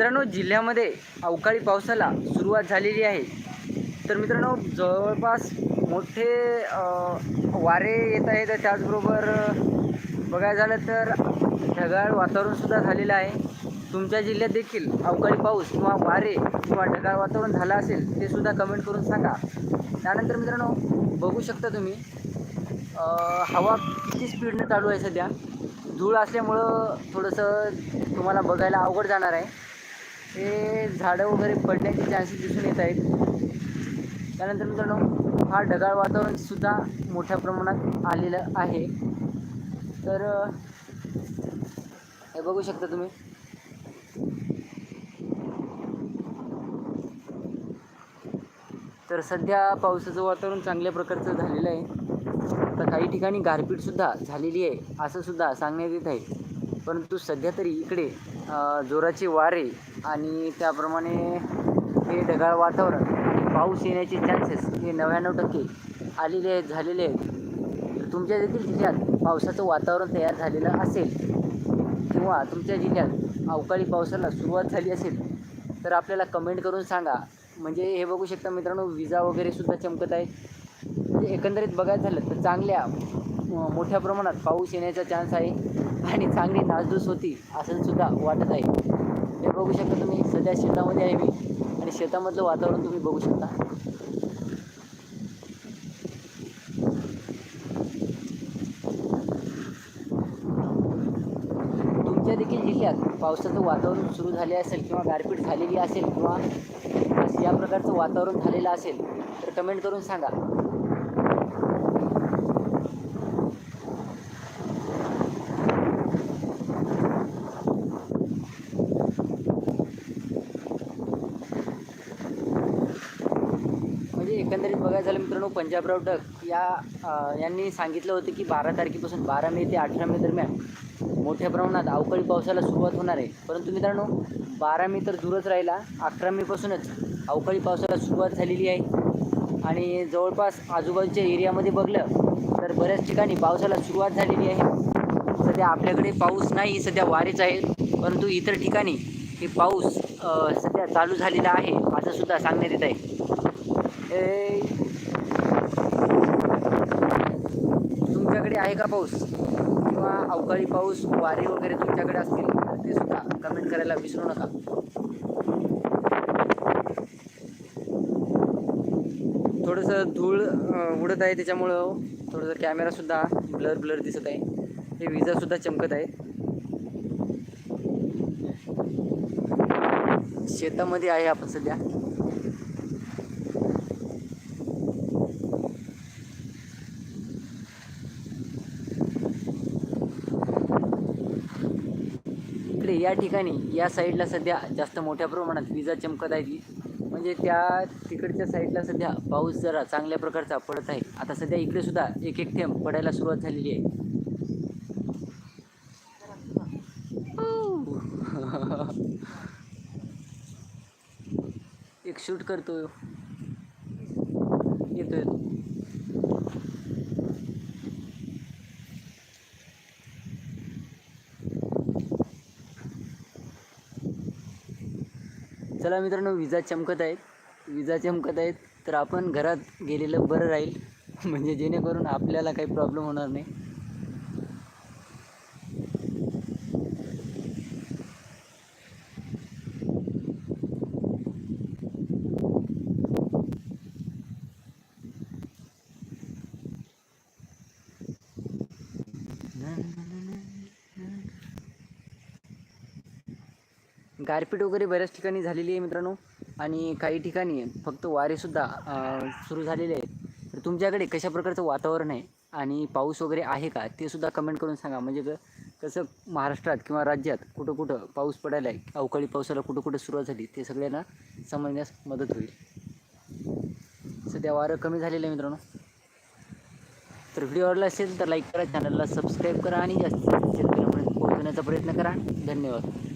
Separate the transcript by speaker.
Speaker 1: मित्रांनो जिल्ह्यामध्ये अवकाळी पावसाला सुरुवात झालेली आहे. तर मित्रांनो जवळपास मोठे वारे येत आहेत. त्याचबरोबर बघायला झालं तर ढगाळ वातावरणसुद्धा झालेलं आहे. तुमच्या जिल्ह्यात देखील अवकाळी पाऊस किंवा वारे किंवा ढगाळ वातावरण झालं असेल ते सुद्धा कमेंट करून सांगा. त्यानंतर मित्रांनो बघू शकता तुम्ही हवा किती स्पीडनं चालू आहे सध्या. धूळ असल्यामुळं थोडंसं तुम्हाला बघायला अवघड जाणार आहे. हे झाडं वगैरे पडण्याचे चान्सेस दिसून येत आहेत. त्यानंतर मित्रांनो हा ढगाळ वातावरणसुद्धा मोठ्या प्रमाणात आलेलं आहे. तर हे बघू शकता तुम्ही. तर सध्या पावसाचं वातावरण चांगल्या प्रकारचं झालेलं आहे. तर काही ठिकाणी गारपीटसुद्धा झालेली आहे असंसुद्धा सांगण्यात येत आहे. परंतु सध्या तरी इकडे जोराचे वारे आणि त्याप्रमाणे हे ढगाळ वातावरण पाऊस येण्याचे चान्सेस हे नव्याण्णव टक्के आलेले आहेत झालेले आहेत. तर तुमच्या देखील जिल्ह्यात पावसाचं वातावरण तयार झालेलं असेल किंवा तुमच्या जिल्ह्यात अवकाळी पावसाला सुरुवात झाली असेल तर आपल्याला कमेंट करून सांगा. म्हणजे हे बघू शकता मित्रांनो विजा वगैरे सुद्धा चमकत आहेत म्हणजे एकंदरीत बघायचं झालं तर चांगल्या मोठ्या प्रमाणात पाऊस येण्याचा चान्स आहे आणि चांगली नासधूस होती असं सुद्धा वाटत आहे. हे बघू शकता तुम्ही सध्या शेतामध्ये आहे मी आणि शेतामधलं वातावरण तुम्ही बघू शकता. तुमच्या देखील जिल्ह्यात पावसाचं वातावरण सुरू झाले असेल किंवा गारपीट झालेली असेल किंवा असं या प्रकारचं वातावरण झालेलं असेल तर कमेंट करून सांगा म्हणजे एकंदरीत बघायचं झालं मित्रांनो पंजाबराव डक या यांनी सांगितलं होतं की बारा तारखेपासून बारा मे ते अठरा मे दरम्यान मोठ्या प्रमाणात अवकाळी पावसाला सुरुवात होणार आहे. परंतु मित्रांनो बारा मे तर दूरच राहिला. अकरा मेपासूनच अवकाळी पावसाला सुरुवात झालेली आहे. आणि जवळपास आजूबाजूच्या एरियामध्ये बघलं तर बऱ्याच ठिकाणी पावसाला सुरुवात झालेली आहे. सध्या आपल्याकडे पाऊस नाही सध्या वारेच आहे परंतु इतर ठिकाणी हे पाऊस सध्या चालू झालेला आहे असं सुद्धा सांगण्यात येत आहे. ए, तुमच्याकडे आहे का पाऊस? किंवा अवकाळी पाऊस वारे वगैरे तुमच्याकडे असतील ते सुद्धा कमेंट करायला विसरू नका. थोडंसं धूळ उडत आहे त्याच्यामुळं हो. थोडंसं कॅमेरासुद्धा ब्लर ब्लर दिसत आहे. हे विजासुद्धा चमकत आहे. शेतामध्ये आहे आपण सध्या. इकडे या ठिकाणी या साईडला सध्या जास्त मोठ्या प्रमाणात विजा चमकत आहे ती म्हणजे त्या तिकडच्या साईडला सध्या पाऊस जरा चांगल्या प्रकारचा पडत आहे. आता सध्या इकडे सुद्धा एक एक थेंब पडायला सुरुवात झालेली आहे. एक शूट करतो येतो येतो चला मित्रांनो विजा चमकत आहेत. विजा चमकत आहेत. तर आपण घरात गेलेलं बरं राहील. म्हणजे जेणेकरून आपल्याला काही प्रॉब्लेम होणार नाही. गारपीट वगैरे बऱ्याच ठिकाणी झालेली आहे मित्रांनो. आणि काही ठिकाणी फक्त वारेसुद्धा सुरू झालेले आहेत. तर तुमच्याकडे कशा प्रकारचं वातावरण आहे? आणि पाऊस वगैरे आहे का? ते सुद्धा कमेंट करून सांगा. म्हणजे क कसं महाराष्ट्रात किंवा राज्यात कुठं कुठं पाऊस पडायला आहे? अवकाळी पावसाला कुठं कुठं सुरुवात झाली? ते सगळ्यांना समजण्यास मदत होईल. सध्या वारं कमी झालेलं आहे मित्रांनो. तर व्हिडिओ आवडला असेल तर लाईक करा चॅनलला सबस्क्राईब करा आणि जास्तीत जास्त शेतकऱ्यांपर्यंत पोहोचवण्याचा प्रयत्न करा. धन्यवाद.